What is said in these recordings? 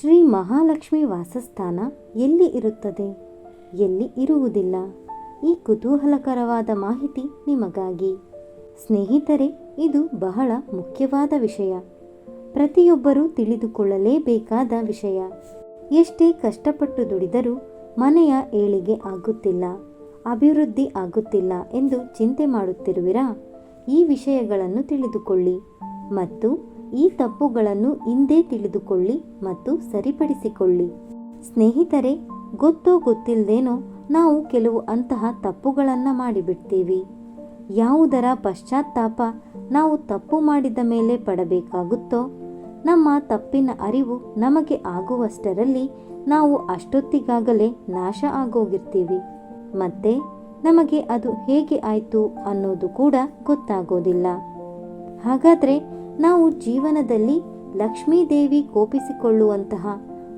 ಶ್ರೀ ಮಹಾಲಕ್ಷ್ಮಿ ವಾಸಸ್ಥಾನ ಎಲ್ಲಿ ಇರುತ್ತದೆ? ಎಲ್ಲಿ ಇರುವುದಿಲ್ಲ. ಈ ಕುತೂಹಲಕರವಾದ ಮಾಹಿತಿ ನಿಮಗಾಗಿ. ಸ್ನೇಹಿತರೆ, ಇದು ಬಹಳ ಮುಖ್ಯವಾದ ವಿಷಯ. ಪ್ರತಿಯೊಬ್ಬರೂ ತಿಳಿದುಕೊಳ್ಳಲೇಬೇಕಾದ ವಿಷಯ. ಎಷ್ಟೇ ಕಷ್ಟಪಟ್ಟು ದುಡಿದರೂ ಮನೆಯ ಏಳಿಗೆ ಆಗುತ್ತಿಲ್ಲ, ಅಭಿವೃದ್ಧಿ ಆಗುತ್ತಿಲ್ಲ ಎಂದು ಚಿಂತೆ ಮಾಡುತ್ತಿರುವಿರಾ? ಈ ವಿಷಯಗಳನ್ನು ತಿಳಿದುಕೊಳ್ಳಿ. ಮತ್ತು ಈ ತಪ್ಪುಗಳನ್ನು ಹಿಂದೆ ತಿಳಿದುಕೊಳ್ಳಿ ಮತ್ತು ಸರಿಪಡಿಸಿಕೊಳ್ಳಿ. ಸ್ನೇಹಿತರೆ, ಗೊತ್ತೋ ಗೊತ್ತಿಲ್ಲದೇನೋ ನಾವು ಕೆಲವು ಅಂತಹ ತಪ್ಪುಗಳನ್ನು ಮಾಡಿಬಿಡ್ತೀವಿ. ಯಾವುದರ ಪಶ್ಚಾತ್ತಾಪ ನಾವು ತಪ್ಪು ಮಾಡಿದ ಮೇಲೆ ಪಡಬೇಕಾಗುತ್ತೋ, ನಮ್ಮ ತಪ್ಪಿನ ಅರಿವು ನಮಗೆ ಆಗುವಷ್ಟರಲ್ಲಿ ನಾವು ಅಷ್ಟೊತ್ತಿಗಾಗಲೇ ನಾಶ ಆಗೋಗಿರ್ತೀವಿ. ಮತ್ತೆ ನಮಗೆ ಅದು ಹೇಗೆ ಆಯಿತು ಅನ್ನೋದು ಕೂಡ ಗೊತ್ತಾಗೋದಿಲ್ಲ. ಹಾಗಾದರೆ ನಾವು ಜೀವನದಲ್ಲಿ ಲಕ್ಷ್ಮೀದೇವಿ ಕೋಪಿಸಿಕೊಳ್ಳುವಂತಹ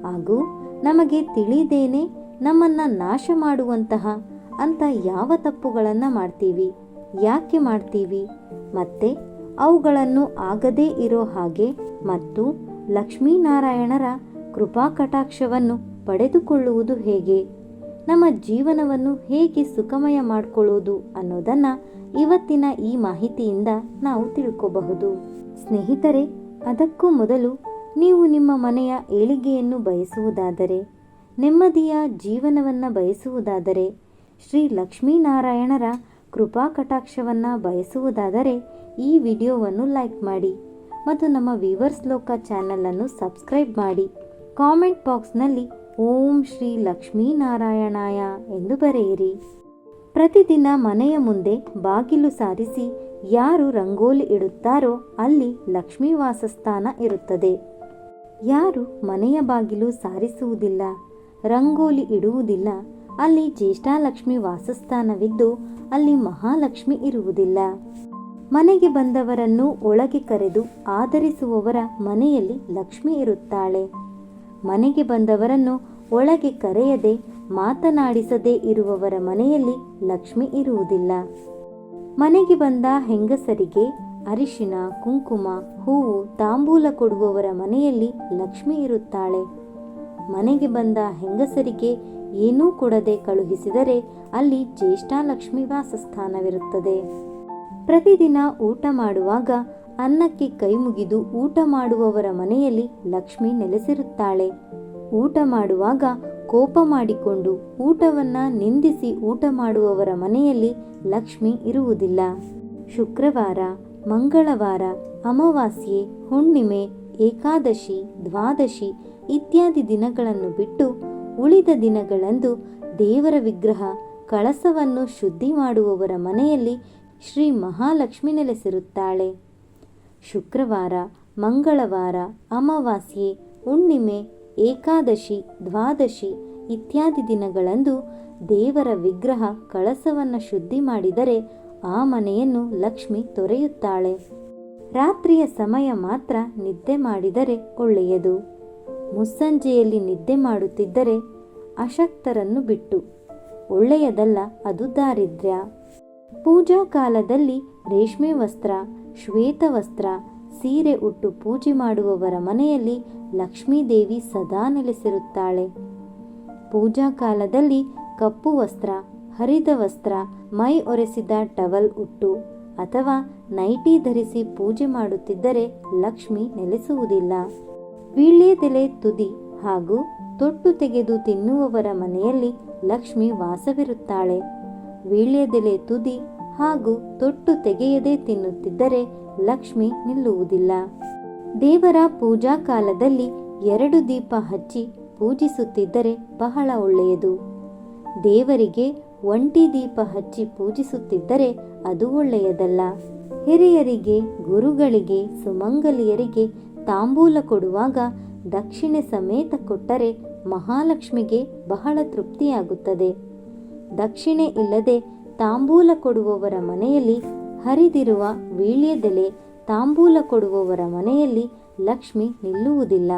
ಹಾಗೂ ನಮಗೆ ತಿಳಿದೇನೆ ನಮ್ಮನ್ನ ನಾಶ ಮಾಡುವಂತಹ ಅಂತ ಯಾವ ತಪ್ಪುಗಳನ್ನು ಮಾಡ್ತೀವಿ? ಯಾಕೆ ಮಾಡ್ತೀವಿ? ಮತ್ತೆ ಅವುಗಳನ್ನು ಆಗದೇ ಇರೋ ಹಾಗೆ ಮತ್ತು ಲಕ್ಷ್ಮೀನಾರಾಯಣರ ಕೃಪಾ ಕಟಾಕ್ಷವನ್ನು ಪಡೆದುಕೊಳ್ಳುವುದು ಹೇಗೆ? ನಮ್ಮ ಜೀವನವನ್ನು ಹೇಗೆ ಸುಖಮಯ ಮಾಡಿಕೊಳ್ಳುವುದು ಅನ್ನೋದನ್ನು ಇವತ್ತಿನ ಈ ಮಾಹಿತಿಯಿಂದ ನಾವು ತಿಳ್ಕೋಬಹುದು. ಸ್ನೇಹಿತರೆ, ಅದಕ್ಕೂ ಮೊದಲು ನೀವು ನಿಮ್ಮ ಮನೆಯ ಏಳಿಗೆಯನ್ನು ಬಯಸುವುದಾದರೆ, ನೆಮ್ಮದಿಯ ಜೀವನವನ್ನು ಬಯಸುವುದಾದರೆ, ಶ್ರೀ ಲಕ್ಷ್ಮೀನಾರಾಯಣರ ಕೃಪಾ ಕಟಾಕ್ಷವನ್ನು ಬಯಸುವುದಾದರೆ ಈ ವಿಡಿಯೋವನ್ನು ಲೈಕ್ ಮಾಡಿ ಮತ್ತು ನಮ್ಮ ವಿವರ್ಸ್ ಲೋಕ ಚಾನಲನ್ನು ಸಬ್ಸ್ಕ್ರೈಬ್ ಮಾಡಿ. ಕಾಮೆಂಟ್ ಬಾಕ್ಸ್ನಲ್ಲಿ ಓಂ ಶ್ರೀ ಲಕ್ಷ್ಮೀನಾರಾಯಣಾಯ ಎಂದು ಬರೆಯಿರಿ. ಪ್ರತಿದಿನ ಮನೆಯ ಮುಂದೆ ಬಾಗಿಲು ಸಾರಿಸಿ ಯಾರು ರಂಗೋಲಿ ಇಡುತ್ತಾರೋ ಅಲ್ಲಿ ಲಕ್ಷ್ಮೀ ವಾಸಸ್ಥಾನ ಇರುತ್ತದೆ. ಯಾರು ಮನೆಯ ಬಾಗಿಲು ಸಾರಿಸುವುದಿಲ್ಲ, ರಂಗೋಲಿ ಇಡುವುದಿಲ್ಲ, ಅಲ್ಲಿ ಜ್ಯೇಷ್ಠಾಲಕ್ಷ್ಮಿ ವಾಸಸ್ಥಾನವಿದ್ದು ಅಲ್ಲಿ ಮಹಾಲಕ್ಷ್ಮಿ ಇರುವುದಿಲ್ಲ. ಮನೆಗೆ ಬಂದವರನ್ನು ಒಳಗೆ ಕರೆದು ಆಧರಿಸುವವರ ಮನೆಯಲ್ಲಿ ಲಕ್ಷ್ಮಿ ಇರುತ್ತಾಳೆ. ಮನೆಗೆ ಬಂದವರನ್ನು ಒಳಗೆ ಕರೆಯದೆ ಮಾತನಾಡಿಸದೇ ಇರುವವರ ಮನೆಯಲ್ಲಿ ಲಕ್ಷ್ಮಿ ಇರುವುದಿಲ್ಲ. ಮನೆಗೆ ಬಂದ ಹೆಂಗಸರಿಗೆ ಅರಿಶಿನ, ಕುಂಕುಮ, ಹೂವು ತಾಂಬೂಲ ಕೊಡುವವರ ಮನೆಯಲ್ಲಿ ಲಕ್ಷ್ಮಿ ಇರುತ್ತಾಳೆ. ಮನೆಗೆ ಬಂದ ಹೆಂಗಸರಿಗೆ ಏನೂ ಕೊಡದೆ ಕಳುಹಿಸಿದರೆ ಅಲ್ಲಿ ಜ್ಯೇಷ್ಠಾಲಕ್ಷ್ಮಿ ವಾಸಸ್ಥಾನವಿರುತ್ತದೆ. ಪ್ರತಿದಿನ ಊಟ ಮಾಡುವಾಗ ಅನ್ನಕ್ಕೆ ಕೈ ಮುಗಿದು ಊಟ ಮಾಡುವವರ ಮನೆಯಲ್ಲಿ ಲಕ್ಷ್ಮಿ ನೆಲೆಸಿರುತ್ತಾಳೆ. ಊಟ ಮಾಡುವಾಗ ಕೋಪ ಮಾಡಿಕೊಂಡು ಊಟವನ್ನ ನಿಂದಿಸಿ ಊಟ ಮಾಡುವವರ ಮನೆಯಲ್ಲಿ ಲಕ್ಷ್ಮಿ ಇರುವುದಿಲ್ಲ. ಶುಕ್ರವಾರ, ಮಂಗಳವಾರ, ಅಮಾವಾಸ್ಯೆ, ಹುಣ್ಣಿಮೆ, ಏಕಾದಶಿ, ದ್ವಾದಶಿ ಇತ್ಯಾದಿ ದಿನಗಳನ್ನು ಬಿಟ್ಟು ಉಳಿದ ದಿನಗಳಂದು ದೇವರ ವಿಗ್ರಹ, ಕಳಸವನ್ನು ಶುದ್ಧಿ ಮಾಡುವವರ ಮನೆಯಲ್ಲಿ ಶ್ರೀ ಮಹಾಲಕ್ಷ್ಮಿ ನೆಲೆಸಿರುತ್ತಾಳೆ. ಶುಕ್ರವಾರ, ಮಂಗಳವಾರ, ಅಮಾವಾಸ್ಯೆ, ಹುಣ್ಣಿಮೆ, ಏಕಾದಶಿ, ದ್ವಾದಶಿ ಇತ್ಯಾದಿ ದಿನಗಳಂದು ದೇವರ ವಿಗ್ರಹ ಕಳಸವನ್ನು ಶುದ್ಧಿ ಮಾಡಿದರೆ ಆ ಮನೆಯನ್ನು ಲಕ್ಷ್ಮಿ ತೊರೆಯುತ್ತಾಳೆ. ರಾತ್ರಿಯ ಸಮಯ ಮಾತ್ರ ನಿದ್ದೆ ಮಾಡಿದರೆ ಒಳ್ಳೆಯದು. ಮುಸ್ಸಂಜೆಯಲ್ಲಿ ನಿದ್ದೆ ಮಾಡುತ್ತಿದ್ದರೆ ಅಶಕ್ತರನ್ನು ಬಿಟ್ಟು. ಒಳ್ಳೆಯದಲ್ಲ ಅದು ದಾರಿದ್ರ್ಯ. ಪೂಜಾ ಕಾಲದಲ್ಲಿ ರೇಷ್ಮೆ ವಸ್ತ್ರ, ಶ್ವೇತ ವಸ್ತ್ರ, ಸೀರೆ ಉಟ್ಟು ಪೂಜೆ ಮಾಡುವವರ ಮನೆಯಲ್ಲಿ ಲಕ್ಷ್ಮೀದೇವಿ ಸದಾ ನೆಲೆಸಿರುತ್ತಾಳೆ. ಪೂಜಾ ಕಾಲದಲ್ಲಿ ಕಪ್ಪು ವಸ್ತ್ರ, ಹರಿದ ವಸ್ತ್ರ, ಮೈ ಒರೆಸಿದ ಟವಲ್ ಉಟ್ಟು, ಅಥವಾ ನೈಟಿ ಧರಿಸಿ ಪೂಜೆ ಮಾಡುತ್ತಿದ್ದರೆ ಲಕ್ಷ್ಮಿ ನೆಲೆಸುವುದಿಲ್ಲ. ವೀಳ್ಯದೆಲೆ ತುದಿ ಹಾಗೂ ತೊಟ್ಟು ತೆಗೆದು ತಿನ್ನುವವರ ಮನೆಯಲ್ಲಿ ಲಕ್ಷ್ಮಿ ವಾಸವಿರುತ್ತಾಳೆ. ವೀಳ್ಯದೆಲೆ ತುದಿ ಹಾಗೂ ತೊಟ್ಟು ತೆಗೆಯದೆ ತಿನ್ನುತ್ತಿದ್ದರೆ ಲಕ್ಷ್ಮಿ ನಿಲ್ಲುವುದಿಲ್ಲ. ದೇವರ ಪೂಜಾ ಕಾಲದಲ್ಲಿ ಎರಡು ದೀಪ ಹಚ್ಚಿ ಪೂಜಿಸುತ್ತಿದ್ದರೆ ಬಹಳ ಒಳ್ಳೆಯದು. ದೇವರಿಗೆ ಒಂಟಿ ದೀಪ ಹಚ್ಚಿ ಪೂಜಿಸುತ್ತಿದ್ದರೆ ಅದು ಒಳ್ಳೆಯದಲ್ಲ. ಹಿರಿಯರಿಗೆ, ಗುರುಗಳಿಗೆ, ಸುಮಂಗಲಿಯರಿಗೆ ತಾಂಬೂಲ ಕೊಡುವಾಗ ದಕ್ಷಿಣೆ ಸಮೇತ ಕೊಟ್ಟರೆ ಮಹಾಲಕ್ಷ್ಮಿಗೆ ಬಹಳ ತೃಪ್ತಿಯಾಗುತ್ತದೆ. ದಕ್ಷಿಣೆ ಇಲ್ಲದೆ ತಾಂಬೂಲ ಕೊಡುವವರ ಮನೆಯಲ್ಲಿ ಹರಿದಿರುವ ವೀಳ್ಯದೆಲೆ ತಾಂಬೂಲ ಕೊಡುವವರ ಮನೆಯಲ್ಲಿ ಲಕ್ಷ್ಮಿ ನಿಲ್ಲುವುದಿಲ್ಲ.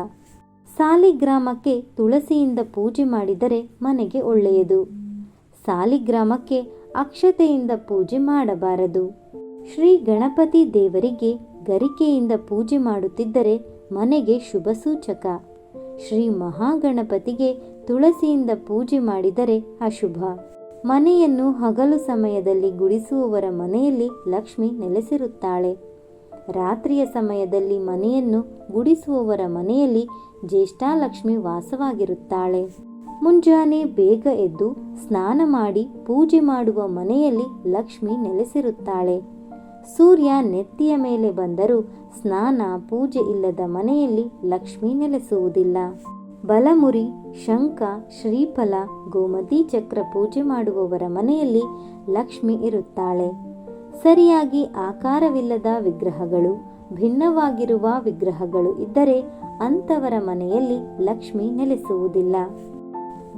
ಸಾಲಿಗ್ರಾಮಕ್ಕೆ ತುಳಸಿಯಿಂದ ಪೂಜೆ ಮಾಡಿದರೆ ಮನೆಗೆ ಒಳ್ಳೆಯದು. ಸಾಲಿಗ್ರಾಮಕ್ಕೆ ಅಕ್ಷತೆಯಿಂದ ಪೂಜೆ ಮಾಡಬಾರದು. ಶ್ರೀ ಗಣಪತಿ ದೇವರಿಗೆ ಗರಿಕೆಯಿಂದ ಪೂಜೆ ಮಾಡುತ್ತಿದ್ದರೆ ಮನೆಗೆ ಶುಭ ಸೂಚಕ. ಶ್ರೀ ಮಹಾಗಣಪತಿಗೆ ತುಳಸಿಯಿಂದ ಪೂಜೆ ಮಾಡಿದರೆ ಅಶುಭ. ಮನೆಯನ್ನು ಹಗಲು ಸಮಯದಲ್ಲಿ ಗುಡಿಸುವವರ ಮನೆಯಲ್ಲಿ ಲಕ್ಷ್ಮಿ ನೆಲೆಸಿರುತ್ತಾಳೆ. ರಾತ್ರಿಯ ಸಮಯದಲ್ಲಿ ಮನೆಯನ್ನು ಗುಡಿಸುವವರ ಮನೆಯಲ್ಲಿ ಜ್ಯೇಷ್ಠಾಲಕ್ಷ್ಮಿ ವಾಸವಾಗಿರುತ್ತಾಳೆ. ಮುಂಜಾನೆ ಬೇಗ ಎದ್ದು ಸ್ನಾನ ಮಾಡಿ ಪೂಜೆ ಮಾಡುವ ಮನೆಯಲ್ಲಿ ಲಕ್ಷ್ಮಿ ನೆಲೆಸಿರುತ್ತಾಳೆ. ಸೂರ್ಯ ನೆತ್ತಿಯ ಮೇಲೆ ಬಂದರೂ ಸ್ನಾನ ಪೂಜೆ ಇಲ್ಲದ ಮನೆಯಲ್ಲಿ ಲಕ್ಷ್ಮಿ ನೆಲೆಸುವುದಿಲ್ಲ. ಬಲಮುರಿ, ಶಂಖ, ಶ್ರೀಫಲ, ಗೋಮತಿ ಚಕ್ರ ಪೂಜೆ ಮಾಡುವವರ ಮನೆಯಲ್ಲಿ ಲಕ್ಷ್ಮಿ ಇರುತ್ತಾಳೆ. ಸರಿಯಾಗಿ ಆಕಾರವಿಲ್ಲದ ವಿಗ್ರಹಗಳು, ಭಿನ್ನವಾಗಿರುವ ವಿಗ್ರಹಗಳು ಇದ್ದರೆ ಅಂಥವರ ಮನೆಯಲ್ಲಿ ಲಕ್ಷ್ಮಿ ನೆಲೆಸುವುದಿಲ್ಲ.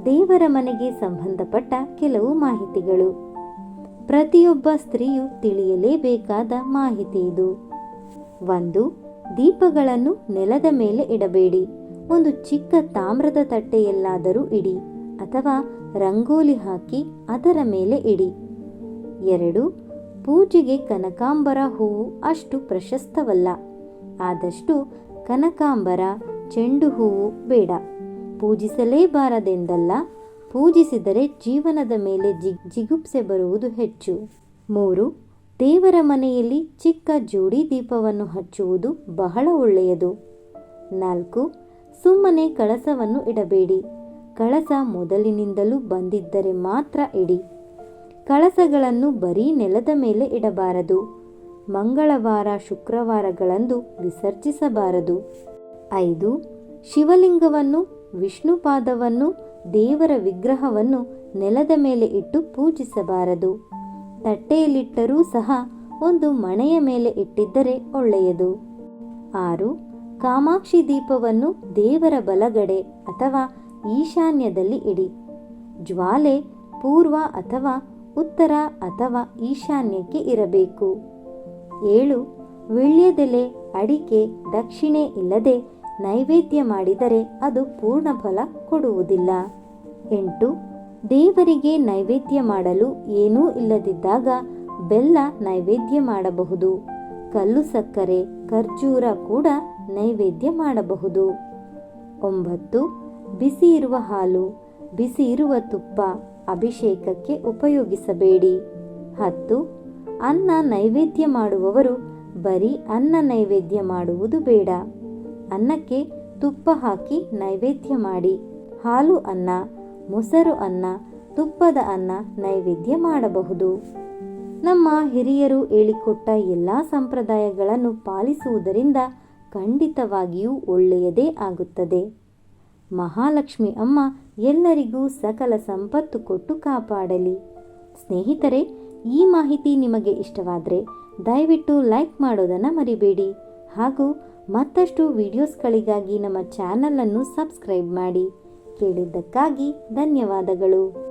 ದೇವರ ಮನೆಗೆ ಸಂಬಂಧಪಟ್ಟ ಕೆಲವು ಮಾಹಿತಿಗಳು. ಪ್ರತಿಯೊಬ್ಬ ಸ್ತ್ರೀಯು ತಿಳಿಯಲೇಬೇಕಾದ ಮಾಹಿತಿ ಇದು. ಒಂದು, ದೀಪಗಳನ್ನು ನೆಲದ ಮೇಲೆ ಇಡಬೇಡಿ. ಒಂದು ಚಿಕ್ಕ ತಾಮ್ರದ ತಟ್ಟೆಯಲ್ಲಾದರೂ ಇಡಿ ಅಥವಾ ರಂಗೋಲಿ ಹಾಕಿ ಅದರ ಮೇಲೆ ಇಡಿ. ಎರಡು ಪೂಜೆಗೆ ಕನಕಾಂಬರ ಹೂವು ಅಷ್ಟು ಪ್ರಶಸ್ತವಲ್ಲ. ಆದಷ್ಟು ಕನಕಾಂಬರ, ಚೆಂಡು ಹೂವು ಬೇಡ. ಪೂಜಿಸಲೇಬಾರದೆಂದಲ್ಲ, ಪೂಜಿಸಿದರೆ ಜೀವನದ ಮೇಲೆ ಜಿ, ಜಿಗುಪ್ಸೆ ಬರುವುದು ಹೆಚ್ಚು. ಮೂರು, ದೇವರ ಮನೆಯಲ್ಲಿ ಚಿಕ್ಕ ಜೋಡಿ ದೀಪವನ್ನು ಹಚ್ಚುವುದು ಬಹಳ ಒಳ್ಳೆಯದು. ನಾಲ್ಕು, ಸುಮ್ಮನೆ ಕಳಸವನ್ನು ಇಡಬೇಡಿ. ಕಳಸ ಮೊದಲಿನಿಂದಲೂ ಬಂದಿದ್ದರೆ ಮಾತ್ರ ಇಡಿ. ಕಳಸಗಳನ್ನು ಬರೀ ನೆಲದ ಮೇಲೆ ಇಡಬಾರದು. ಮಂಗಳವಾರ, ಶುಕ್ರವಾರಗಳಂದು ವಿಸರ್ಜಿಸಬಾರದು. ಐದು, ಶಿವಲಿಂಗವನ್ನು, ವಿಷ್ಣುಪಾದವನ್ನು, ದೇವರ ವಿಗ್ರಹವನ್ನು ನೆಲದ ಮೇಲೆ ಇಟ್ಟು ಪೂಜಿಸಬಾರದು. ತಟ್ಟೆಯಲ್ಲಿಟ್ಟರೂ ಸಹ ಒಂದು ಮಣೆಯ ಮೇಲೆ ಇಟ್ಟಿದ್ದರೆ ಒಳ್ಳೆಯದು. ಆರು, ಕಾಮಾಕ್ಷಿ ದೀಪವನ್ನು ದೇವರ ಬಲಗಡೆ ಅಥವಾ ಈಶಾನ್ಯದಲ್ಲಿ ಇಡಿ. ಜ್ವಾಲೆ, ಪೂರ್ವ ಅಥವಾ ಉತ್ತರ ಅಥವಾ ಈಶಾನ್ಯಕ್ಕೆ ಇರಬೇಕು. ಏಳು, ವಿಳ್ಯದೆಲೆ, ಅಡಿಕೆ, ದಕ್ಷಿಣೆ ಇಲ್ಲದೆ ನೈವೇದ್ಯ ಮಾಡಿದರೆ ಅದು ಪೂರ್ಣ ಫಲ ಕೊಡುವುದಿಲ್ಲ. ಎಂಟು, ದೇವರಿಗೆ ನೈವೇದ್ಯ ಮಾಡಲು ಏನೂ ಇಲ್ಲದಿದ್ದಾಗ ಬೆಲ್ಲ ನೈವೇದ್ಯ ಮಾಡಬಹುದು. ಕಲ್ಲು ಸಕ್ಕರೆ, ಖರ್ಜೂರ ಕೂಡ ನೈವೇದ್ಯ ಮಾಡಬಹುದು. ಒಂಬತ್ತು, ಬಿಸಿ ಇರುವ ಹಾಲು, ಬಿಸಿ ಇರುವ ತುಪ್ಪ ಅಭಿಷೇಕಕ್ಕೆ ಉಪಯೋಗಿಸಬೇಡಿ. ಹತ್ತು, ಅನ್ನ ನೈವೇದ್ಯ ಮಾಡುವವರು ಬರೀ ಅನ್ನ ನೈವೇದ್ಯ ಮಾಡುವುದು ಬೇಡ. ಅನ್ನಕ್ಕೆ ತುಪ್ಪ ಹಾಕಿ ನೈವೇದ್ಯ ಮಾಡಿ. ಹಾಲು ಅನ್ನ, ಮೊಸರು ಅನ್ನ, ತುಪ್ಪದ ಅನ್ನ ನೈವೇದ್ಯ ಮಾಡಬಹುದು. ನಮ್ಮ ಹಿರಿಯರು ಹೇಳಿಕೊಟ್ಟ ಎಲ್ಲ ಸಂಪ್ರದಾಯಗಳನ್ನು ಪಾಲಿಸುವುದರಿಂದ ಖಂಡಿತವಾಗಿಯೂ ಒಳ್ಳೆಯದೇ ಆಗುತ್ತದೆ. ಮಹಾಲಕ್ಷ್ಮಿ ಅಮ್ಮ ಎಲ್ಲರಿಗೂ ಸಕಲ ಸಂಪತ್ತು ಕೊಟ್ಟು ಕಾಪಾಡಲಿ. ಸ್ನೇಹಿತರೆ, ಈ ಮಾಹಿತಿ ನಿಮಗೆ ಇಷ್ಟವಾದರೆ ದಯವಿಟ್ಟು ಲೈಕ್ ಮಾಡೋದನ್ನು ಮರಿಬೇಡಿ. ಹಾಗೂ ಮತ್ತಷ್ಟು ವಿಡಿಯೋಸ್ಗಳಿಗಾಗಿ ನಮ್ಮ ಚಾನಲನ್ನು ಸಬ್ಸ್ಕ್ರೈಬ್ ಮಾಡಿ. ಕೇಳಿದ್ದಕ್ಕಾಗಿ ಧನ್ಯವಾದಗಳು.